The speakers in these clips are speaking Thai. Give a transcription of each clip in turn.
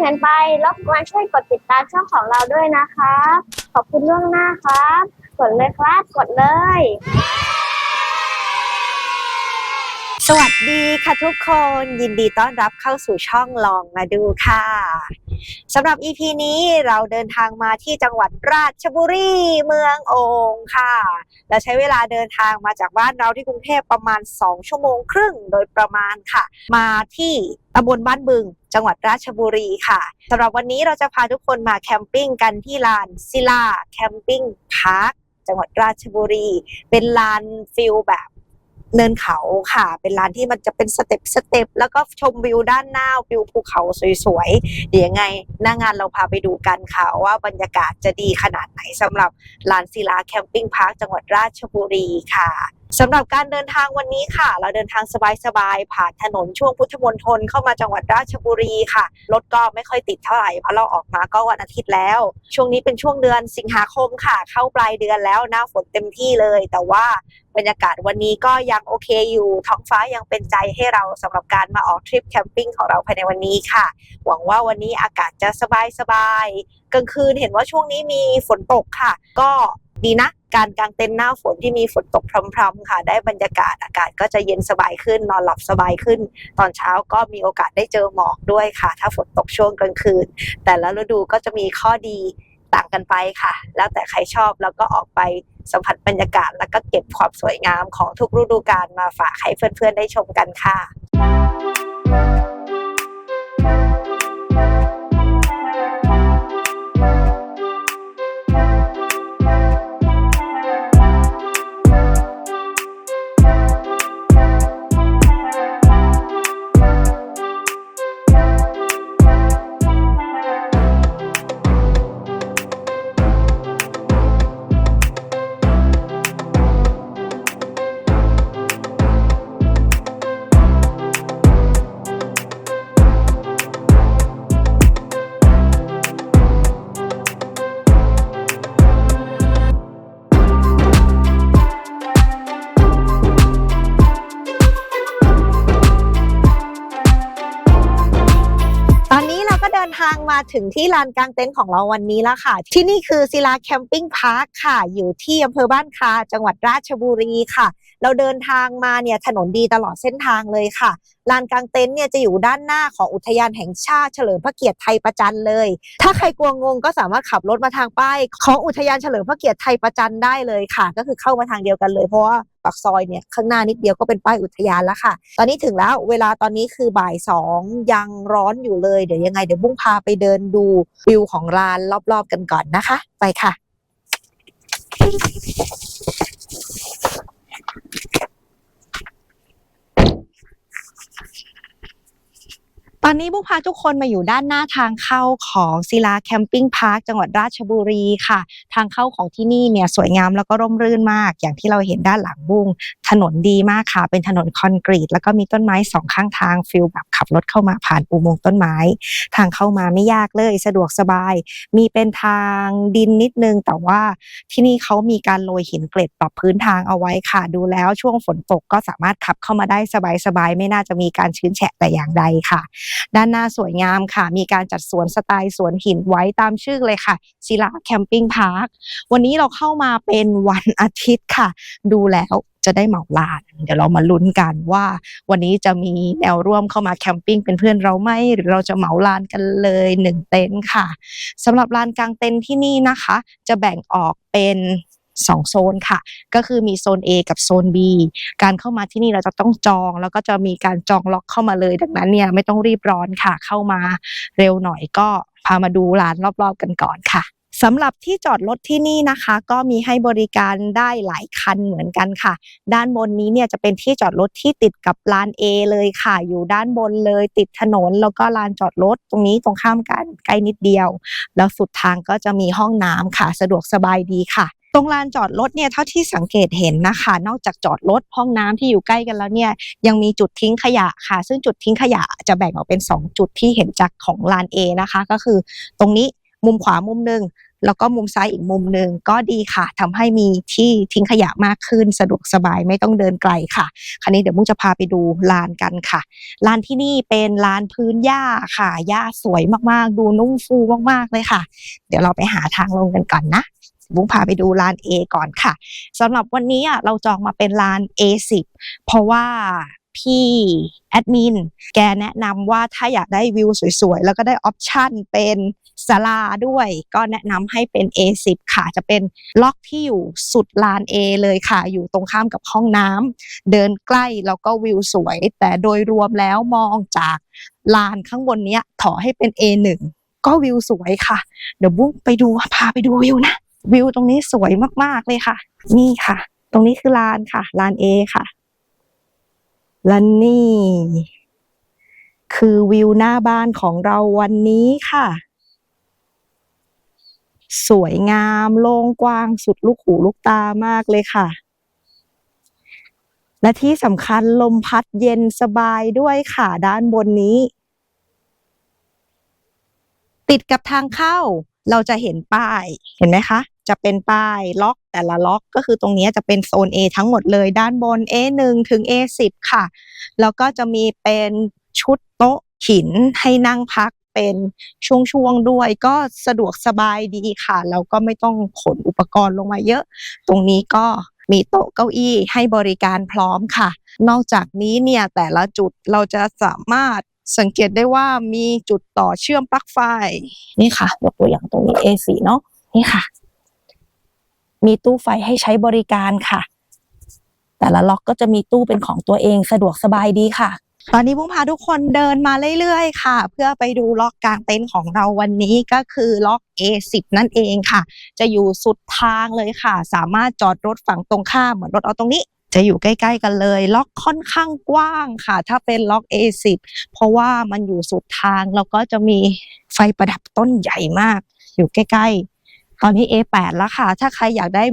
วนพี่ๆมากเกินไปรบกวนช่วยกดติดตามช่องของเราด้วยนะครับ ขอบคุณล่วงหน้าครับ กดเลยครับ กดเลย สวัสดีค่ะทุกคนยินดีต้อนรับเข้าสู่ช่องลองมาดูค่ะสำหรับ EP นี้เราเดินทางมาที่จังหวัดราชบุรีเมืองโอ่งค่ะ และใช้เวลาเดินทางมาจากบ้านเราที่กรุงเทพประมาณ 2 ชั่วโมงครึ่งโดยประมาณค่ะ มาที่ตำบลบ้านบึง จังหวัดราชบุรีค่ะสำหรับวันนี้เราจะพาทุกคนมาแคมปิ้งกันที่ลานศิลาแคมปิ้งพาร์คจังหวัดราชบุรี เป็นลานฟิลแบบ เนินเขาค่ะ เป็นร้านที่มันจะเป็นสเต็ปสเต็ปแล้วก็ชมวิวด้านหน้าวิวภูเขาสวยๆ เดี๋ยวยังไงหน้างานเราพาไปดูกันค่ะ ว่าบรรยากาศจะดีขนาดไหนสำหรับลานศิลาแคมปิ้งพาร์คจังหวัดราชบุรีค่ะ สำหรับการเดินทางวันนี้ค่ะ เราเดินทางสบายๆผ่านถนนช่วงพุทธมณฑลเข้ามาจังหวัดราชบุรีค่ะรถก็ไม่ค่อยติดเท่าไหร่เพราะเราออกมาก็วันอาทิตย์แล้ว ช่วงนี้เป็นช่วงเดือนสิงหาคมค่ะ เข้าปลายเดือนแล้วหน้าฝนเต็มที่เลย แต่ว่าบรรยากาศวันนี้ก็ยังโอเคอยู่ท้องฟ้ายังเป็นใจให้เราสำหรับการมาออกทริปแคมปิ้งของเราภายในวันนี้ค่ะ หวังว่าวันนี้อากาศจะสบายๆกลางคืนเห็นว่าช่วงนี้มีฝนตกค่ะ ก็ดีนะ การกางเต็นท์หน้าฝนที่มีฝนตกพรำๆค่ะ ได้บรรยากาศอากาศก็จะเย็นสบายขึ้น นอนหลับสบายขึ้น ตอนเช้าก็มีโอกาสได้เจอหมอกด้วยค่ะ ถ้าฝนตกช่วงกลางคืน แต่ละฤดูก็จะมีข้อดีต่างกันไปค่ะ แล้วแต่ใครชอบแล้วก็ออกไปสัมผัสบรรยากาศ แล้วก็เก็บความสวยงามของทุกฤดูกาลมาฝากให้เพื่อนๆได้ชมกันค่ะ ถึงที่ลานกลางเต็นท์ของเราวันนี้แล้วค่ะ ที่นี่คือศิลาแคมปิ้งพาร์คค่ะ อยู่ที่อำเภอบ้านคาจังหวัดราชบุรีค่ะ เราเดินทางมาเนี่ยถนนดีตลอดเส้นทางเลยค่ะลานกลางเต็นท์เนี่ยจะอยู่ด้านหน้าของอุทยานแห่งชาติเฉลิมพระเกียรติไทยประจันเลย ถ้าใครกลัวงงก็สามารถขับรถมาทางป้ายของอุทยานเฉลิมพระเกียรติไทยประจันได้เลยค่ะ ก็คือเข้ามาทางเดียวกันเลยเพราะว่า ปากซอยเนี่ยข้างหน้านิดเดียวก็เป็นป้ายอุทยานแล้วค่ะ ตอนนี้ถึงแล้วเวลาตอนนี้คือบ่ายสองยังร้อนอยู่เลยเดี๋ยวยังไงเดี๋ยวบุ้งพาไปเดินดูวิวของร้านรอบๆกันก่อนนะคะ ไปค่ะ ตอนนี้บุ้พาทุกคนมาอยู่ด้านหน้าทางเข้าของศิลาแคมปิ้งพาร์คจังหวัดราชบุรีค่ะ ทางเข้าของที่นี่เนี่ยสวยงามแล้วก็ร่มรื่นมาก อย่างที่เราเห็นด้านหลังบุ้งถนนดีมากค่ะ เป็นถนนคอนกรีต แล้วก็มีต้นไม้สองข้างทางฟิลแบบขับรถเข้ามาผ่านอุโมงค์ต้นไม้ ทางเข้ามาไม่ยากเลย สะดวกสบาย มีเป็นทางดินนิดนึง แต่ว่าที่นี่เขามีการโรยหินเกล็ดปรับพื้นทางเอาไว้ค่ะ ดูแล้วช่วงฝนตกก็สามารถขับเข้ามาได้สบายๆไม่น่าจะมีการชื้นแฉะแต่อย่างใดค่ะด้านหน้าสวยงามค่ะ มีการจัดสวนสไตล์สวนหินไว้ตามชื่อเลยค่ะศิลาแคมปิ้งพาร์ควันนี้เราเข้ามาเป็นวันอาทิตย์ค่ะ ดูแล้วจะได้เหมาลาน เดี๋ยวเรามาลุ้นกันว่า วันนี้จะมีแนวร่วมเข้ามาแคมปิ้งเป็นเพื่อนเราไหมหรือเราจะเหมาลานกันเลยหนึ่งเต็นท์ค่ะสำหรับลานกลางเต็นท์ที่นี่นะคะ จะแบ่งออกเป็น สองโซนค่ะ ก็คือมีโซน A กับโซน B การเข้ามาที่นี่เราจะต้องจอง แล้วก็จะมีการจองล็อกเข้ามาเลย ดังนั้นเนี่ยไม่ต้องรีบร้อนค่ะ เข้ามาเร็วหน่อยก็พามาดูลานรอบๆกันก่อนค่ะสำหรับที่จอดรถที่นี่นะคะ ก็มีให้บริการได้หลายคันเหมือนกันค่ะ ด้านบนนี้เนี่ยจะเป็นที่จอดรถที่ติดกับลาน A เลยค่ะ อยู่ด้านบนเลย ติดถนนแล้วก็ลานจอดรถตรงนี้ตรงข้ามกันใกล้นิดเดียว แล้วสุดทางก็จะมีห้องน้ำค่ะ สะดวกสบายดีค่ะ ตรงลานจอดรถเนี่ยเท่าที่สังเกตเห็นนะคะ นอกจากจอดรถห้องน้ำที่อยู่ใกล้กันแล้วเนี่ยยังมีจุดทิ้งขยะค่ะ ซึ่งจุดทิ้งขยะจะแบ่งออกเป็น 2 จุดที่เห็นจากของลาน A นะคะ ก็คือตรงนี้มุมขวามุมหนึ่งแล้วก็มุมซ้ายอีกมุมหนึ่งก็ดีค่ะทำให้มีที่ทิ้งขยะมากขึ้นสะดวกสบายไม่ต้องเดินไกลค่ะ คราวนี้เดี๋ยวมุกจะพาไปดูลานกันค่ะ ลานที่นี่เป็นลานพื้นหญ้าค่ะหญ้าสวยมากๆ ดูนุ่มฟูมากๆเลยค่ะ เดี๋ยวเราไปหาทางลงกันก่อนนะ บุ้งพาไปดูลาน A ก่อนค่ะสำหรับวันนี้อะเราจองมาเป็นลาน A10 เพราะว่าพี่แอดมินแกแนะนำว่าถ้าอยากได้วิวสวยๆ แล้วก็ได้ออปชั่นเป็นศาลาด้วย ก็แนะนำให้เป็น A10 ค่ะ จะเป็นล็อกที่อยู่สุดลาน A เลยค่ะ อยู่ตรงข้ามกับห้องน้ำเดินใกล้แล้วก็วิวสวย แต่โดยรวมแล้วมองจากลานข้างบนเนี้ยขอให้เป็น A1 ก็วิวสวยค่ะ เดี๋ยวบุ้งไปดูพาไปดูวิวนะ วิวตรงนี้สวยมากๆเลยค่ะ นี่ค่ะ ตรงนี้คือลานค่ะลาน A ค่ะและนี่ คือวิวหน้าบ้านของเราวันนี้ค่ะ สวยงามโล่งกว้างสุดลูกหูลูกตามากเลยค่ะ และที่สำคัญลมพัดเย็นสบายด้วยค่ะด้านบนนี้ ติดกับทางเข้าเราจะเห็นป้ายเห็นไหมคะ จะเป็นป้ายล็อกแต่ละล็อกก็คือตรงนี้จะเป็นโซน A ทั้งหมดเลยด้านบน A1 ถึง A10 ค่ะ แล้วก็จะมีเป็นชุดโต๊ะหินให้นั่งพักเป็นช่วงๆด้วยก็สะดวกสบายดีค่ะแล้วก็ไม่ต้องขนอุปกรณ์ลงมาเยอะ ตรงนี้ก็มีโต๊ะเก้าอี้ให้บริการพร้อมค่ะ นอกจากนี้เนี่ยแต่ละจุดเราจะสามารถสังเกตได้ว่ามีจุดต่อเชื่อมปลั๊กไฟนี่ค่ะยกตัวอย่างตรงนี้ A4 เนาะนี่ค่ะ มีตู้ไฟให้ใช้บริการค่ะ แต่ละล็อกก็จะมีตู้เป็นของตัวเองสะดวกสบายดีค่ะ ตอนนี้บุ้งพาทุกคนเดินมาเรื่อยๆ ค่ะ เพื่อไปดูล็อกกลางเต็นท์ของเราวันนี้ก็คือล็อก A10 นั่นเองค่ะ จะอยู่สุดทางเลยค่ะ สามารถจอดรถฝั่งตรงข้ามเหมือนรถเอาตรงนี้จะอยู่ใกล้ ๆ กันเลย ล็อกค่อนข้างกว้างค่ะ ถ้าเป็นล็อก A10 เพราะว่ามันอยู่สุดทางแล้วก็จะมีไฟประดับต้นใหญ่มาก อยู่ใกล้ ๆ ตอนนี้ A8 แล้วค่ะ ถ้าใครอยากได้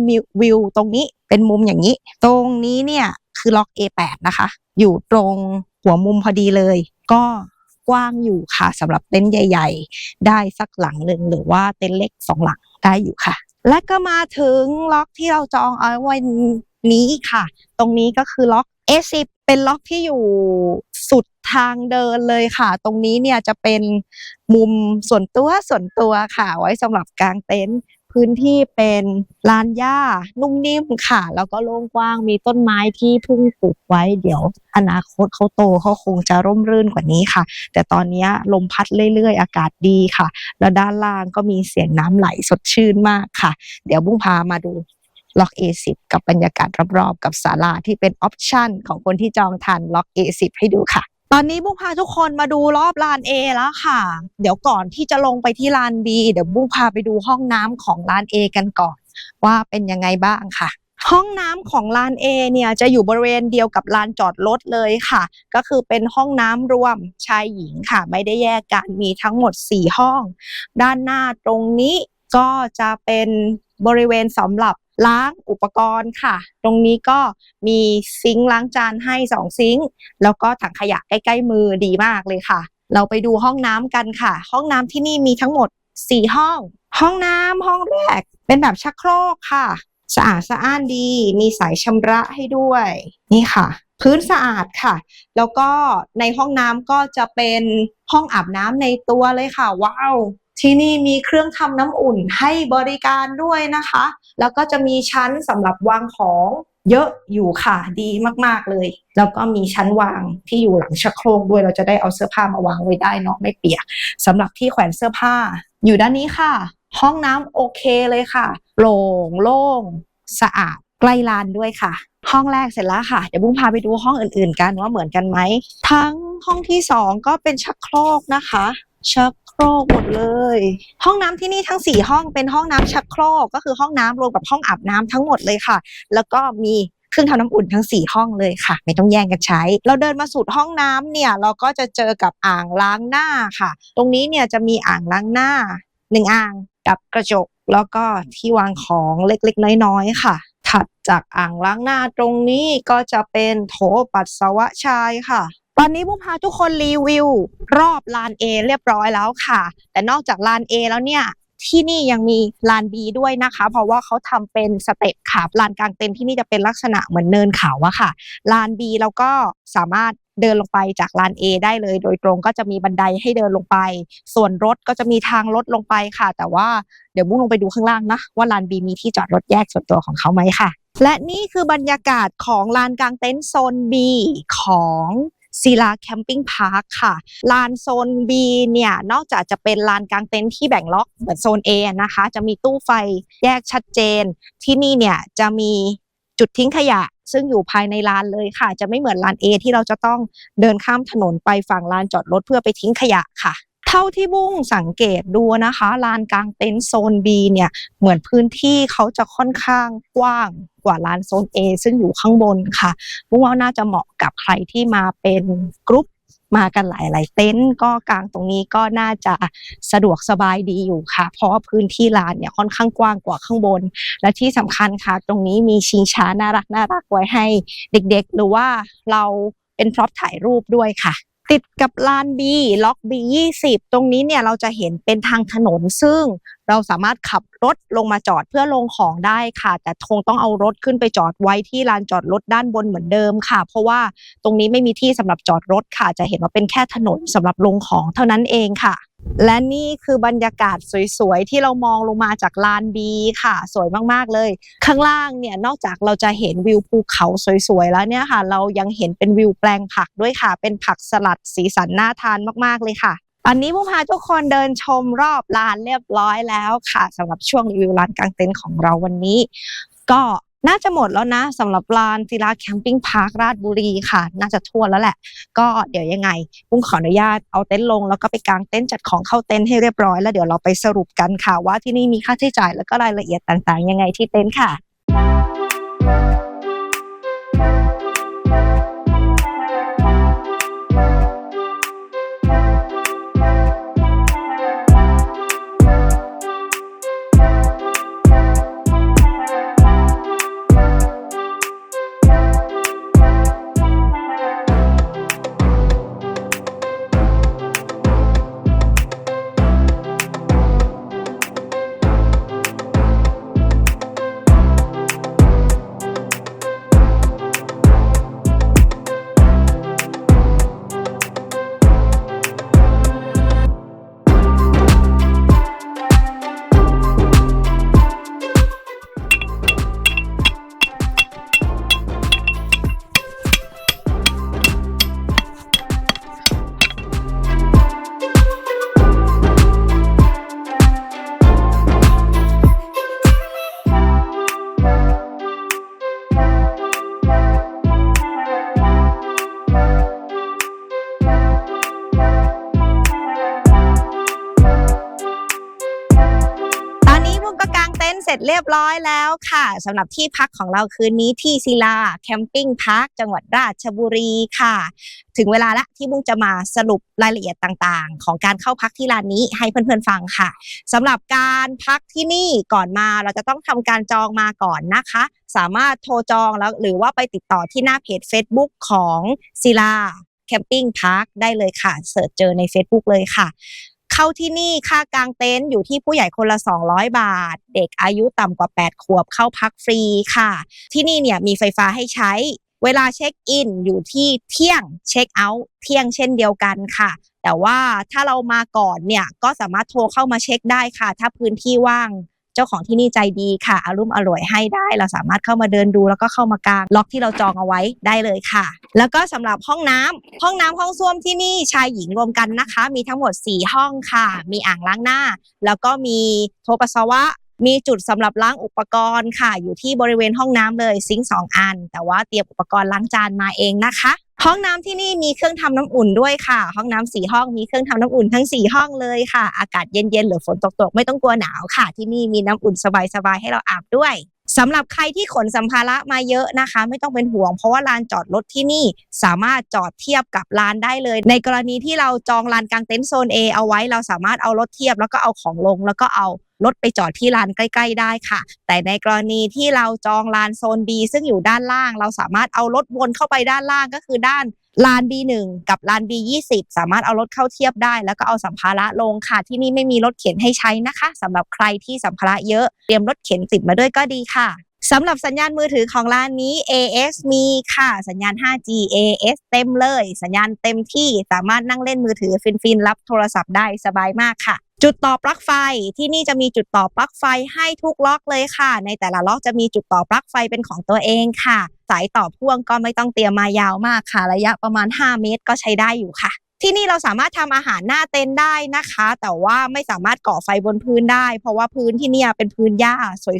วิวตรงนี้เป็นมุมอย่างนี้ ตรงนี้เนี่ยคือล็อก A8 นะคะ อยู่ตรงหัวมุมพอดีเลย ก็กว้างอยู่ค่ะสำหรับเต็นท์ใหญ่ ๆ ได้สักหลังหนึ่งหรือว่าเต็นท์เล็กสองหลังได้อยู่ค่ะ และก็มาถึงล็อกที่เราจองเอาไว้นี้ค่ะ ตรงนี้ก็คือล็อก A10 เป็นล็อกที่อยู่สุดทางเดินเลยค่ะ ตรงนี้เนี่ยจะเป็นมุมส่วนตัวส่วนตัวค่ะ ไว้สำหรับกางเต็นท์ พื้นที่เป็นลานหญ้านุ่มนิ่มค่ะ แล้วก็โล่งกว้างมีต้นไม้ที่เพิ่งปลูกไว้ เดี๋ยวอนาคตเขาโตเขาคงจะร่มรื่นกว่านี้ค่ะ แต่ตอนนี้ลมพัดเรื่อยๆ อากาศดีค่ะ แล้วด้านล่างก็มีเสียงน้ำไหลสดชื่นมากค่ะ เดี๋ยวบุ้งพามาดูล็อก A10 กับบรรยากาศรอบๆ กับศาลาที่เป็นออปชันของคนที่จองทันล็อก A10 ให้ดูค่ะ ตอนนี้บุ้งพาทุกคนมาดูรอบลาน A แล้วค่ะ เดี๋ยวก่อนที่จะลงไปที่ลาน B เดี๋ยวบุ้งพาไปดูห้องน้ำของลาน A กันก่อน ว่าเป็นยังไงบ้างค่ะ ห้องน้ำของลาน A เนี่ยจะอยู่บริเวณเดียวกับลานจอดรถเลยค่ะ ก็คือเป็นห้องน้ำรวมชายหญิงค่ะ ไม่ได้แยกกันมีทั้งหมด 4 ห้อง ด้านหน้าตรงนี้ก็จะเป็นบริเวณสำหรับ ล้างอุปกรณ์ค่ะ ตรงนี้ก็มีซิงค์ล้างจานให้สองซิงค์แล้วก็ถังขยะใกล้ๆมือดีมากเลยค่ะ เราไปดูห้องน้ำกันค่ะ ห้องน้ำที่นี่มีทั้งหมด 4 ห้อง ห้องน้ำห้องแรก เป็นแบบชักโครกค่ะ สะอาดสะอ้านดี มีสายชำระให้ด้วย นี่ค่ะ พื้นสะอาดค่ะ แล้วก็ในห้องน้ำก็จะเป็นห้องอาบน้ำในตัวเลยค่ะ ว้าว ที่นี่มีเครื่องทำน้ำอุ่นให้บริการด้วยนะคะ แล้วก็จะมีชั้นสำหรับวางของเยอะอยู่ค่ะดีมากๆเลย แล้วก็มีชั้นวางที่อยู่หลังชักโครกด้วยเราจะได้เอาเสื้อผ้ามาวางไว้ได้เนาะไม่เปียกสำหรับที่แขวนเสื้อผ้า อยู่ด้านนี้ค่ะ ห้องน้ำโอเคเลยค่ะโปร่งโล่งสะอาดใกล้ลานด้วยค่ะ ห้องแรกเสร็จแล้วค่ะ เดี๋ยวบุ้งพาไปดูห้องอื่นๆกันว่าเหมือนกันไหมทั้งห้องที่สองก็เป็นชักโครกนะคะ ชักโค รกหมดเลย ห้องน้ำที่นี่ทั้งสี่ห้องเป็นห้องน้ำชักโครกก็คือห้องน้ำรวมกับห้องอาบน้ำทั้งหมดเลยค่ะ แล้วก็มีเครื่องทำน้ำอุ่นทั้งสี่ห้องเลยค่ะ ไม่ต้องแย่งกันใช้ เราเดินมาสุดห้องน้ำเนี่ย เราก็จะเจอกับอ่างล้างหน้าค่ะ ตรงนี้เนี่ยจะมีอ่างล้างหน้าหนึ่งอ่างกับกระจกแล้วก็ที่วางของเล็กๆ น้อยๆค่ะ ถัดจากอ่างล้างหน้าตรงนี้ก็จะเป็นโถปัสสาวะชายค่ะ ตอนนี้บุ้งพาทุกคนรีวิวรอบลาน A เรียบร้อยแล้วค่ะ แต่นอกจากลาน A แล้วเนี่ยที่นี่ยังมีลาน B ด้วยนะคะ เพราะว่าเขาทำเป็นสเต็ปค่ะลานกลางเต็นท์ที่นี่จะเป็นลักษณะเหมือนเนินเขาอะค่ะลาน B แล้วก็สามารถเดินลงไปจากลาน A ได้เลย โดยตรงก็จะมีบันไดให้เดินลงไป ส่วนรถก็จะมีทางรถลงไปค่ะ แต่ว่าเดี๋ยวบุ้งลงไปดูข้างล่างนะว่าลาน B มีที่จอดรถแยกส่วนตัวของเขาไหมค่ะ และนี่คือบรรยากาศของลานกลางเต็นท์โซน B ของ ศิลาแคมปิ้งพาร์คค่ะ ลานโซน B เนี่ย นอกจากจะเป็นลานกลางเต็นท์ที่แบ่งล็อกเหมือนโซน A นะคะ จะมีตู้ไฟแยกชัดเจน ที่นี่เนี่ยจะมีจุดทิ้งขยะ ซึ่งอยู่ภายในลานเลยค่ะ จะไม่เหมือนลาน A ที่เราจะต้องเดินข้ามถนนไปฝั่งลานจอดรถเพื่อไปทิ้งขยะค่ะ เท่าที่บุ้งสังเกตดูนะคะ ลานกลางเต็นท์โซน B เนี่ยเหมือนพื้นที่เขาจะค่อนข้างกว้างกว่าลานโซน A ซึ่งอยู่ข้างบนค่ะ บุ้งว่าน่าจะเหมาะกับใครที่มาเป็นกรุ๊ปมากันหลายๆเต็นท์ก็กลางตรงนี้ก็น่าจะสะดวกสบายดีอยู่ค่ะ เพราะว่าพื้นที่ลานเนี่ยค่อนข้างกว้างกว่าข้างบน และที่สำคัญค่ะ ตรงนี้มีชิงช้าน่ารักน่ารักไว้ให้เด็กๆ หรือว่าเราเป็นพร็อพถ่ายรูปด้วยค่ะ ติดกับลาน B ล็อก B 20ตรงนี้เนี่ยเราจะเห็นเป็นทางถนนซึ่งเราสามารถขับรถลงมาจอดเพื่อลงของได้ค่ะ แต่คงต้องเอารถขึ้นไปจอดไว้ที่ลานจอดรถด้านบนเหมือนเดิมค่ะ เพราะว่าตรงนี้ไม่มีที่สำหรับจอดรถค่ะ จะเห็นว่าเป็นแค่ถนนสำหรับลงของเท่านั้นเองค่ะ และนี่คือบรรยากาศสวยๆ ที่เรามองลงมาจากลาน B ค่ะ สวยมากๆเลย ข้างล่างเนี่ยนอกจากเราจะเห็นวิวภูเขาสวยๆ แล้วเนี่ยค่ะ เรายังเห็นเป็นวิวแปลงผักด้วยค่ะ เป็นผักสลัดสีสันน่าทานมากๆเลยค่ะตอนนี้พุ่งพาทุกคนเดินชมรอบลานเรียบร้อยแล้วค่ะสำหรับช่วงรีวิวลานกลางเต็นท์ของเราวันนี้ ก็ น่าจะหมดแล้วนะสำหรับลานศิลาแคมปิ้งพาร์คราชบุรีค่ะ น่าจะทั่วแล้วแหละ ก็เดี๋ยวยังไงปุ้งขออนุญาตเอาเต็นท์ลง แล้วก็ไปกางเต็นท์จัดของเข้าเต็นท์ให้เรียบร้อยแล้วเดี๋ยวเราไปสรุปกันค่ะว่าที่นี่มีค่าใช้จ่ายแล้วก็รายละเอียดต่างๆ ยังไงที่เต็นท์ค่ะ ร้อยแล้วค่ะสำหรับที่พักของเราคืนนี้ที่ศิลาแคมปิ้งพาร์คจังหวัดราชบุรีค่ะ ถึงเวลาละที่บุ้งจะมาสรุปรายละเอียดต่างๆ ของการเข้าพักที่ร้านนี้ให้เพื่อนๆฟังค่ะสำหรับการพักที่นี่ก่อนมาเราจะต้องทำการจองมาก่อนนะคะ สามารถโทรจองแล้วหรือว่าไปติดต่อที่หน้าเพจ Facebook ของศิลาแคมปิ้งพาร์คได้เลยค่ะเสิร์ชเจอใน Facebook เลยค่ะ เข้าที่นี่ค่ากางเต็นท์อยู่ที่ผู้ใหญ่คนละ 200 บาท เด็กอายุต่ำกว่า 8 ขวบเข้าพักฟรีค่ะ ที่นี่เนี่ยมีไฟฟ้าให้ใช้ เวลาเช็คอินอยู่ที่เที่ยงเช็คเอาท์เที่ยงเช่นเดียวกันค่ะ แต่ว่าถ้าเรามาก่อนเนี่ยก็สามารถโทรเข้ามาเช็คได้ค่ะ ถ้าพื้นที่ว่าง จ้าของที่นี่ใจดีค่ะอารุ่มอร่วยให้ได้ เราสามารถเข้ามาเดินดูแล้วก็เข้ามากางล็อกที่เราจองเอาไว้ได้เลยค่ะ แล้วก็สำหรับห้องน้ำห้องน้ำห้องส้วมที่นี่ชายหญิงรวมกันนะคะ มีทั้งหมด 4 ห้องค่ะ มีอ่างล้างหน้า แล้วก็มีโถปัสสาวะมีจุดสำหรับล้างอุปกรณ์ค่ะ อยู่ที่บริเวณห้องน้ำเลยซิงค์สองอัน แต่ว่าเตรียมอุปกรณ์ล้างจานมาเองนะคะ ห้องน้ำที่นี่มีเครื่องทำน้ำอุ่นด้วยค่ะ ห้องน้ำสี่ห้องมีเครื่องทำน้ำอุ่นทั้งสี่ห้องเลยค่ะ อากาศเย็นๆหรือฝนตกๆ ไม่ต้องกลัวหนาวค่ะ ที่นี่มีน้ำอุ่นสบายๆให้เราอาบด้วยสำหรับใครที่ขนสัมภาระมาเยอะนะคะ ไม่ต้องเป็นห่วง เพราะว่าลานจอดรถที่นี่สามารถจอดเทียบกับลานได้เลย ในกรณีที่เราจองลานกลางเต็นท์โซน A เอาไว้เราสามารถเอารถเทียบแล้วก็เอาของลงแล้วก็เอา รถไปจอดที่ลานใกล้ ๆ ได้ค่ะ แต่ในกรณีที่เราจองลานโซน B ซึ่งอยู่ด้านล่าง เราสามารถเอารถวนเข้าไปด้านล่างก็คือด้านลาน B1 กับลาน B20 สามารถเอารถเข้าเทียบได้ แล้วก็เอาสัมภาระลงค่ะ ที่นี่ไม่มีรถเข็นให้ใช้นะคะสำหรับใครที่สัมภาระเยอะเตรียมรถเข็นติดมาด้วยก็ดีค่ะสำหรับสัญญาณมือถือของร้านนี้ AS มีค่ะ สัญญาณ 5G AS เต็มเลย สัญญาณเต็มที่สามารถนั่งเล่นมือถือฟินๆรับโทรศัพท์ได้สบายมากค่ะ จุดต่อปลั๊กไฟที่นี่จะมีจุดต่อปลั๊กไฟให้ทุกล็อกเลยค่ะ ในแต่ละล็อกจะมีจุดต่อปลั๊กไฟเป็นของตัวเองค่ะ สายต่อพ่วงก็ไม่ต้องเตรียมมายาวมากค่ะ ระยะประมาณ 5 เมตรก็ใช้ได้อยู่ค่ะ ที่นี่เราสามารถทำอาหารหน้าเต็นท์ได้นะคะ แต่ว่าไม่สามารถก่อไฟบนพื้นได้ เพราะว่าพื้นที่นี่เป็นพื้นหญ้า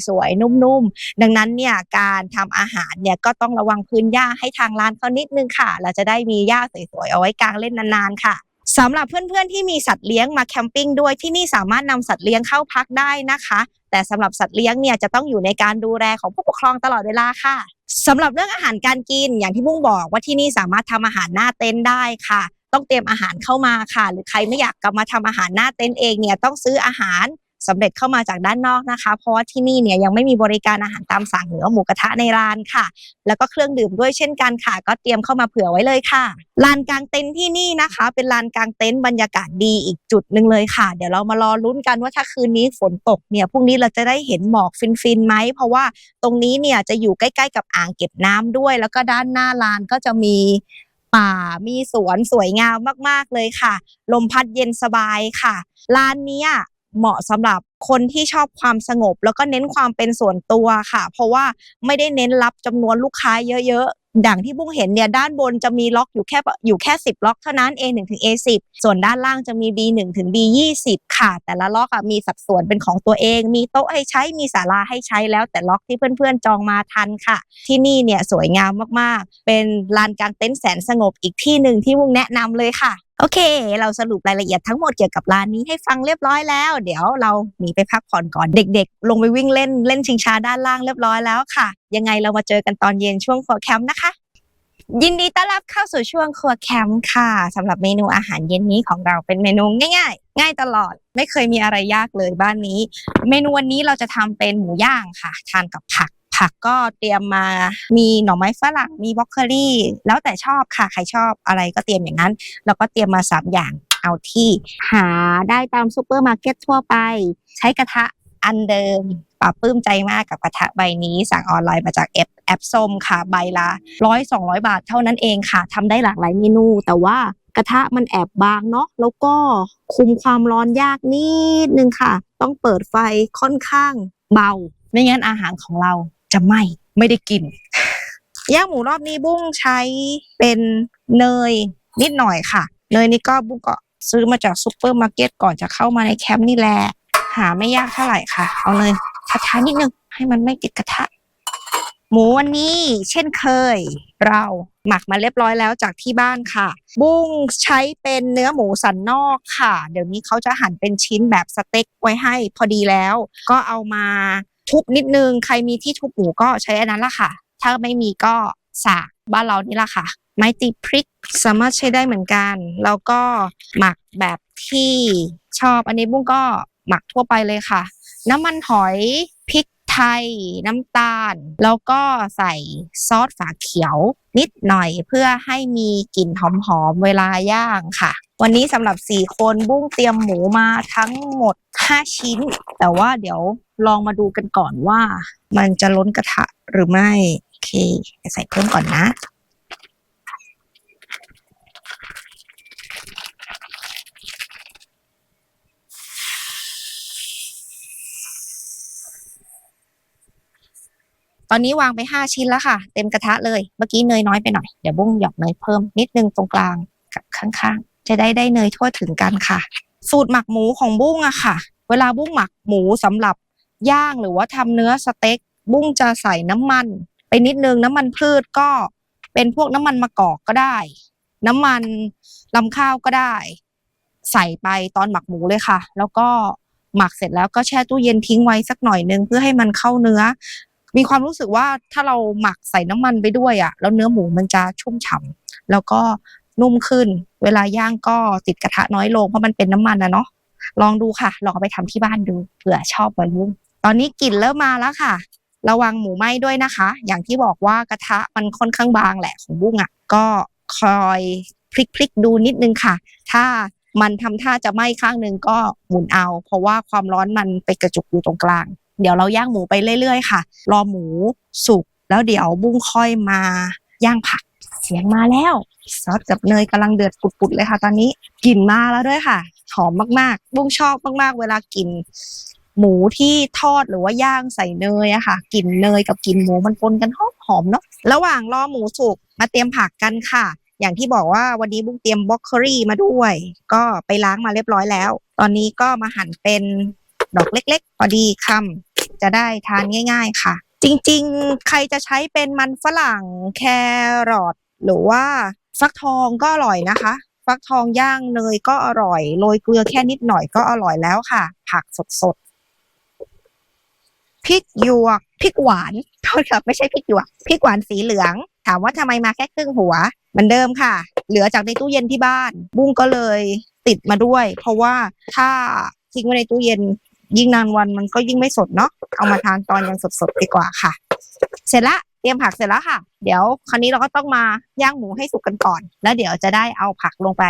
สวยๆ นุ่มๆ ดังนั้นเนี่ยการทำอาหารเนี่ยก็ต้องระวังพื้นหญ้าให้ทางร้านเขานิดนึงค่ะ เราจะได้มีหญ้าสวยๆเอาไว้กางเล่นนานๆค่ะ สำหรับเพื่อนๆที่มีสัตว์เลี้ยงมาแคมปิ้งด้วยที่นี่สามารถนำสัตว์เลี้ยงเข้าพักได้นะคะ แต่สำหรับสัตว์เลี้ยงเนี่ยจะต้องอยู่ในการดูแลของผู้ปกครองตลอดเวลาค่ะสำหรับเรื่องอาหารการกินอย่างที่บุ้งบอกว่าที่นี่สามารถทำอาหารหน้าเต็นท์ได้ค่ะ ต้องเตรียมอาหารเข้ามาค่ะ หรือใครไม่อยากกลับมาทำอาหารหน้าเต็นท์เองเนี่ยต้องซื้ออาหาร สำเร็จเข้ามาจากด้านนอกนะคะ เพราะว่าที่นี่เนี่ยยังไม่มีบริการอาหารตามสั่งหรือหมูกระทะในร้านค่ะ แล้วก็เครื่องดื่มด้วยเช่นกันค่ะ ก็เตรียมเข้ามาเผื่อไว้เลยค่ะลานกลางเต็นท์ที่นี่นะคะ เป็นลานกลางเต็นท์บรรยากาศดีอีกจุดหนึ่งเลยค่ะ เดี๋ยวเรามารอลุ้นกันว่าถ้าคืนนี้ฝนตกเนี่ยพรุ่งนี้เราจะได้เห็นหมอกฟินๆไหมเพราะว่าตรงนี้เนี่ยจะอยู่ใกล้ ๆ กับอ่างเก็บน้ำด้วย แล้วก็ด้านหน้าลานก็จะมีป่ามีสวนสวยงามมากๆเลยค่ะ ลมพัดเย็นสบายค่ะลานนี้ เหมาะสำหรับคนที่ชอบความสงบ แล้วก็เน้นความเป็นส่วนตัวค่ะ เพราะว่าไม่ได้เน้นรับจำนวนลูกค้าเยอะๆดังที่บุ้งเห็นเนี่ยด้านบนจะมีล็อกอยู่แค่อยู่แค่ 10 ล็อกเท่านั้น A1 ถึง A10 ส่วนด้านล่างจะมี B1 ถึง B20 ค่ะ แต่ละล็อกอะมีสัดส่วนเป็นของตัวเอง มีโต๊ะให้ใช้มีศาลาให้ใช้แล้วแต่ล็อกที่เพื่อนๆจองมาทันค่ะ ที่นี่เนี่ยสวยงามมากๆ เป็นลานกลางเต็นท์แสนสงบอีกที่หนึ่งที่บุ้งแนะนำเลยค่ะ โอเค เราสรุปรายละเอียดทั้งหมดเกี่ยวกับร้านนี้ให้ฟังเรียบร้อยแล้ว เดี๋ยวเราหนีไปพักผ่อนก่อนเด็กๆ ลงไปวิ่งเล่นเล่นชิงช้าด้านล่างเรียบร้อยแล้วค่ะ ยังไงเรามาเจอกันตอนเย็นช่วงครัวแคมป์นะคะ ยินดีต้อนรับเข้าสู่ช่วงครัวแคมป์ค่ะสำหรับเมนูอาหารเย็นนี้ของเราเป็นเมนูง่ายๆ ง่ายตลอดไม่เคยมีอะไรยากเลยบ้านนี้ เมนูวันนี้เราจะทำเป็นหมูย่างค่ะ ทานกับผัก ผักก็เตรียมมามีหน่อไม้ฝรั่งมีบรอกโคลีแล้วแต่ชอบค่ะใครชอบอะไรก็เตรียมอย่างนั้น แล้วก็เตรียมมาสามอย่างเอาที่หาได้ตามซูเปอร์มาร์เก็ตทั่วไป ใช้กระทะอันเดิมปรับปลื้มใจมากกับกระทะใบนี้ สั่งออนไลน์มาจากแอปแอปส้มค่ะ ใบละร้อยสองร้อยบาทเท่านั้นเองค่ะทำได้หลากหลายเมนู แต่ว่ากระทะมันแอบบางเนาะแล้วก็คุมความร้อนยากนิดนึงค่ะ ต้องเปิดไฟค่อนข้างเบา ไม่งั้นอาหารของเรา จะไหม้ไม่ได้กิน ย่างหมูรอบนี้บุ้งใช้เป็นเนยนิดหน่อยค่ะ เนยนี่ก็บุ้งก็ซื้อมาจากซูเปอร์มาร์เก็ตก่อนจะเข้ามาในแคมป์นี่แหละหาไม่ยากเท่าไหร่ค่ะ เอาเลยช้านิดนึงให้มันไม่ติดกระทะหมูวันนี้เช่นเคย เราหมักมาเรียบร้อยแล้วจากที่บ้านค่ะ บุ้งใช้เป็นเนื้อหมูสันนอกค่ะ เดี๋ยวนี้เขาจะหั่นเป็นชิ้นแบบสเต็กไว้ให้พอดีแล้ว ก็เอามา ทุบนิดนึง ใครมีที่ทุบหมูก็ใช้อันนั้นละค่ะ ถ้าไม่มีก็สากบ้านเรานี่ละค่ะ ไม้ตีพริกสามารถใช้ได้เหมือนกัน แล้วก็หมักแบบที่ชอบอันนี้บุ้งก็หมักทั่วไปเลยค่ะ น้ำมันหอยพริกไทยน้ำตาล แล้วก็ใส่ซอสฝาเขียวนิดหน่อยเพื่อให้มีกลิ่นหอมๆเวลาย่างค่ะ วันนี้สำหรับ4คนบุ้งเตรียมหมูมาทั้งหมด5ชิ้น แต่ว่าเดี๋ยวลองมาดูกันก่อนว่า มันจะล้นกระทะหรือไม่ โอเคใส่เพิ่มก่อนนะตอนนี้วางไปห้าชิ้นแล้วค่ะ เต็มกระทะเลย เมื่อกี้เนยน้อยไปหน่อย เดี๋ยวบุ้งหยอกเนยเพิ่มนิดนึงตรงกลางกับข้างๆ จะได้ได้เนยทั่วถึงกันค่ะ สูตรหมักหมูของบุ้งอะค่ะ เวลาบุ้งหมักหมูสำหรับย่างหรือว่าทำเนื้อสเต็ก บุ้งจะใส่น้ำมัน ไปนิดนึงน้ำมันพืชก็เป็นพวกน้ำมันมะกอกก็ได้ น้ำมันลำข้าวก็ได้ ใส่ไปตอนหมักหมูเลยค่ะ แล้วก็หมักเสร็จแล้วก็แช่ตู้เย็นทิ้งไว้สักหน่อยนึงเพื่อให้มันเข้าเนื้อ มีความรู้สึกว่าถ้าเราหมักใส่น้ำมันไปด้วยอะ แล้วเนื้อหมูมันจะชุ่มฉ่ำแล้วก็ นุ่มขึ้น เวลาย่างก็ติดกระทะน้อยลงเพราะมันเป็นน้ำมันนะเนาะลองดูค่ะ ลองไปทำที่บ้านดูเผื่อชอบเหมือนบุ้งตอนนี้กลิ่นเริ่มมาแล้วค่ะ ระวังหมูไหม้ด้วยนะคะ อย่างที่บอกว่ากระทะมันค่อนข้างบางแหละของบุ้งอะ ก็คอยพลิกพลิกๆดูนิดนึงค่ะ ถ้ามันทำท่าจะไหม้ข้างหนึ่งก็หมุนเอา เพราะว่าความร้อนมันไปกระจุกอยู่ตรงกลาง เดี๋ยวเราย่างหมูไปเรื่อยๆค่ะ รอหมูสุกแล้วเดี๋ยวบุ้งค่อยมาย่างผัก สียงมาแล้ว ซอสกับเนยกำลังเดือดปุดๆเลยค่ะ ตอนนี้กลิ่นมาแล้วด้วยค่ะ หอมมากๆบุ้งชอบมากๆ เวลากิน หมูที่ทอดหรือว่าย่างใส่เนยอะค่ะกลิ่นเนยกับกลิ่นหมูมันปนกันหอมหอมเนาะระหว่างรอหมูสุกมาเตรียมผักกันค่ะ อย่างที่บอกว่าวันนี้บุ้งเตรียมบล็อกโคลี่มาด้วย ก็ไปล้างมาเรียบร้อยแล้ว ตอนนี้ก็มาหั่นเป็นดอกเล็กๆพอดีคำจะได้ทานง่าย ๆ ค่ะจริงๆ ใครจะใช้เป็นมันฝรั่งแครอท หรือว่าฟักทองก็อร่อยนะคะ ฟักทองย่างเนยก็อร่อยโรยเกลือแค่นิดหน่อยก็อร่อยแล้วค่ะ ผักสดๆพริกหยวกพริกหวานโทษครับไม่ใช่พริกหยวกพริกหวานสีเหลือง ถามว่าทำไมมาแค่ครึ่งหัวเหมือนเดิมค่ะ เหลือจากในตู้เย็นที่บ้าน บุ้งก็เลยติดมาด้วย เพราะว่าถ้าทิ้งไว้ในตู้เย็นยิ่งนานวันมันก็ยิ่งไม่สดเนาะเอามาทานตอนยังสดๆดีกว่าค่ะ เสร็จละ เตรียมผักเสร็จแล้วค่ะ เดี๋ยวคราวนี้เราก็ต้องมาย่างหมูให้สุกกันก่อน แล้วเดี๋ยวจะได้เอาผักลงไป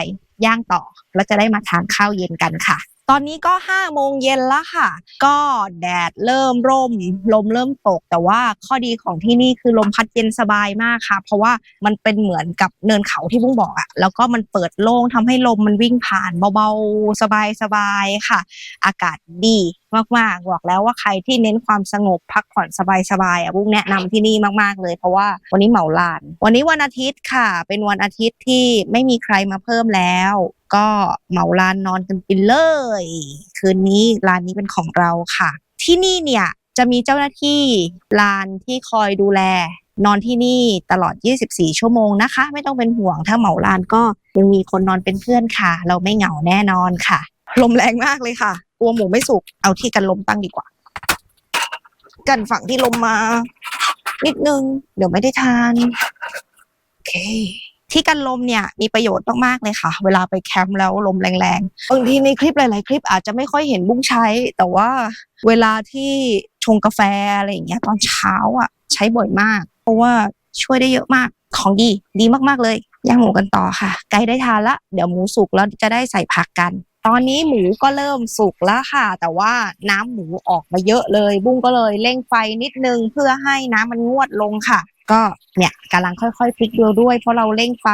ย่างต่อ แล้วจะได้มาทานข้าวเย็นกันค่ะ ตอนนี้ก็ห้าโมงเย็นแล้วค่ะ ก็แดดเริ่มร่ม ลมเริ่มตก แต่ว่าข้อดีของที่นี่คือลมพัดเย็นสบายมากค่ะ เพราะว่ามันเป็นเหมือนกับเนินเขาที่บุ้งบอกอะแล้วก็มันเปิดโล่งทำให้ลมมันวิ่งผ่านเบาๆสบายๆค่ะ อากาศดี มากๆบอกแล้วว่าใครที่เน้นความสงบพักผ่อนสบายๆอะบุ้งแนะนำที่นี่มากๆเลย เพราะว่าวันนี้เหมาลาน วันนี้วันอาทิตย์ค่ะ เป็นวันอาทิตย์ที่ไม่มีใครมาเพิ่มแล้ว ก็เหมาลานนอนกันไปเลย คืนนี้ลานนี้เป็นของเราค่ะ ที่นี่เนี่ยจะมีเจ้าหน้าที่ลานที่คอยดูแล นอนที่นี่ตลอด 24 ชั่วโมงนะคะ ไม่ต้องเป็นห่วงถ้าเหมาลานก็ยังมีคนนอนเป็นเพื่อนค่ะ เราไม่เหงาแน่นอนค่ะ ลมแรงมากเลยค่ะ กลัวหมูไม่สุก เอาที่กันลมตั้งดีกว่า กันฝั่งที่ลมมา นิดนึง เดี๋ยวไม่ได้ทานโอเคที่กันลมเนี่ยมีประโยชน์มากๆเลยค่ะ เวลาไปแคมป์แล้วลมแรงๆบางทีในคลิปหลาย ๆ คลิปอาจจะไม่ค่อยเห็นบุ้งใช้ แต่ว่าเวลาที่ชงกาแฟอะไรอย่างเงี้ยตอนเช้าอะ ใช้บ่อยมาก เพราะว่าช่วยได้เยอะมากของดี ดีมากๆเลยย่างหมูกันต่อค่ะใกล้ได้ทานละ เดี๋ยวหมูสุกแล้วจะได้ใส่ผักกัน ตอนนี้หมูก็เริ่มสุกแล้วค่ะ แต่ว่าน้ำหมูออกมาเยอะเลย บุ้งก็เลยเร่งไฟนิดนึงเพื่อให้น้ำมันงวดลงค่ะ ก็เนี่ยกำลังค่อยๆพลิกดูด้วยเพราะเราเร่งไฟ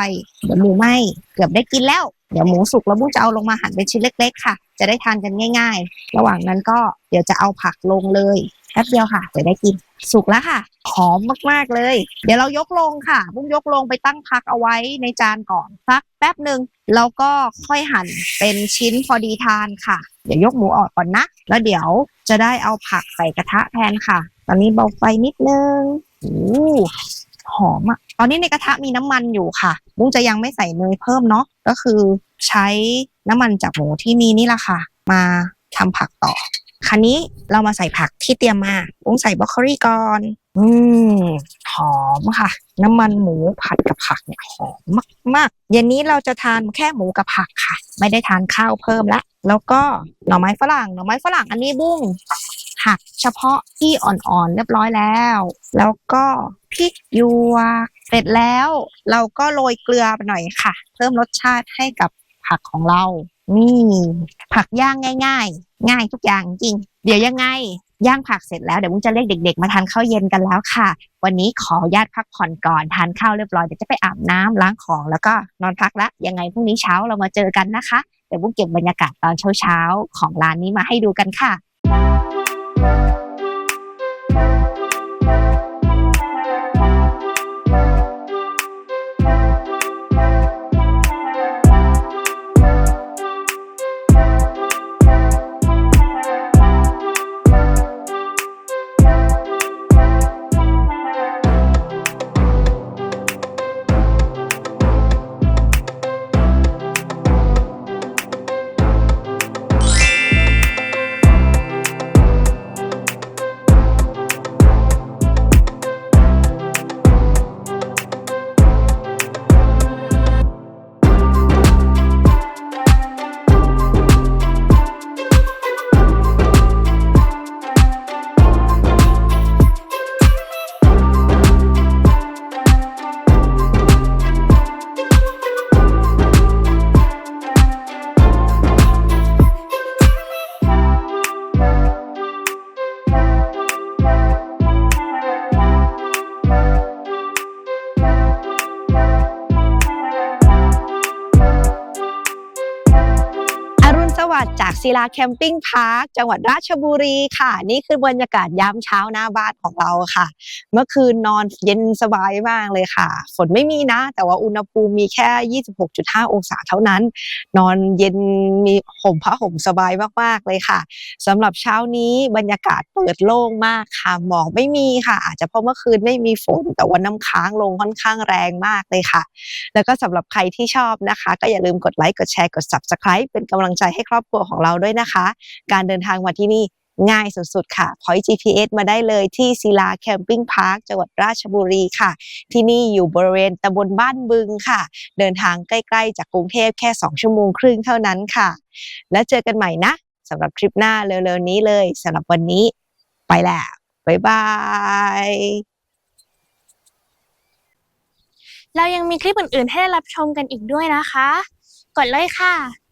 เดี๋ยวหมูไหม้เกือบได้กินแล้วเดี๋ยวหมูสุกแล้วบุ้งจะเอาลงมาหั่นเป็นชิ้นเล็ก ๆ ค่ะ จะได้ทานกันง่าย ๆ ระหว่างนั้นก็เดี๋ยวจะเอาผักลงเลย แป๊บเดียวค่ะจะได้กิน สุกแล้วค่ะ หอมมากๆเลย เดี๋ยวเรายกลงค่ะบุ้งยกลงไปตั้งพักเอาไว้ในจานก่อนพักแป๊บหนึ่งแล้วก็ค่อยหั่นเป็นชิ้นพอดีทานค่ะ เดี๋ยวยกหมูออกก่อนนะ แล้วเดี๋ยวจะได้เอาผักใส่กระทะแทนค่ะ ตอนนี้เบาไฟนิดนึงโอ้หอมอะตอนนี้ในกระทะมีน้ำมันอยู่ค่ะ บุ้งจะยังไม่ใส่เนยเพิ่มเนาะก็คือใช้น้ำมันจากหมูที่มีนี่แหละค่ะ มาทำผักต่อ คราวนี้เรามาใส่ผักที่เตรียมมาบุ้งใส่บรอกโคลีก่อน อืมหอมค่ะ น้ำมันหมูผัดกับผักเนี่ยหอมมากๆเย็นนี้เราจะทานแค่หมูกับผักค่ะ ไม่ได้ทานข้าวเพิ่มละ แล้วก็หน่อไม้ฝรั่งหน่อไม้ฝรั่งอันนี้บุ้งหักเฉพาะที่อ่อนๆเรียบร้อยแล้ว แล้วก็พริกหยวกเสร็จแล้ว เราก็โรยเกลือไปหน่อยค่ะ เพิ่มรสชาติให้กับผักของเรา นี่ผักย่างง่าย ๆ ง่ายทุกอย่างจริง เดี๋ยวยังไงย่างผักเสร็จแล้วเดี๋ยวมุ้งจะเรียกเด็ก ๆ มาทานข้าวเย็นกันแล้วค่ะ วันนี้ขอญาตพักผ่อนก่อนทานข้าวเรียบร้อยเดี๋ยวจะไปอาบน้ำล้างของแล้วก็นอนพักละยังไงพรุ่งนี้เช้าเรามาเจอกันนะคะเดี๋ยวมุ้งเก็บบรรยากาศตอนเช้าๆของร้านนี้มาให้ดูกันค่ะ ศิลาแคมปิ้งพาร์คจังหวัดราชบุรีค่ะ นี่คือบรรยากาศยามเช้าหน้าบ้านของเราค่ะ เมื่อคืนนอนเย็นสบายมากเลยค่ะ ฝนไม่มีนะ แต่ว่าอุณหภูมิมีแค่ 26.5 องศาเท่านั้น นอนเย็นมีห่มผ้าห่มสบายมากๆเลยค่ะสำหรับเช้านี้บรรยากาศเปิดโล่งมากค่ะหมอกไม่มีค่ะ อาจจะเพราะเมื่อคืนไม่มีฝน แต่ว่าน้ำค้างลงค่อนข้างแรงมากเลยค่ะ แล้วก็สำหรับใครที่ชอบนะคะ ก็อย่าลืมกดไลค์กดแชร์กด subscribe เป็นกำลังใจให้ครอบครัวของเราด้วยนะคะ การเดินทางมาที่นี่ง่ายสุดๆ ค่ะ พอย GPS มาได้เลยที่ศิลาแคมปิ้งพาร์คจังหวัดราชบุรีค่ะ ที่นี่อยู่บริเวณตำบลบ้านบึงค่ะ เดินทางใกล้ๆ จากกรุงเทพแค่ 2 ชั่วโมงครึ่งเท่านั้นค่ะ แล้วเจอกันใหม่นะสำหรับทริปหน้าเร็วๆ นี้เลยสำหรับวันนี้ ไปแล้ว บ๊ายบายเรายังมีคลิปอื่นๆ ให้ได้รับชมกันอีกด้วยนะคะ กดเลยค่ะ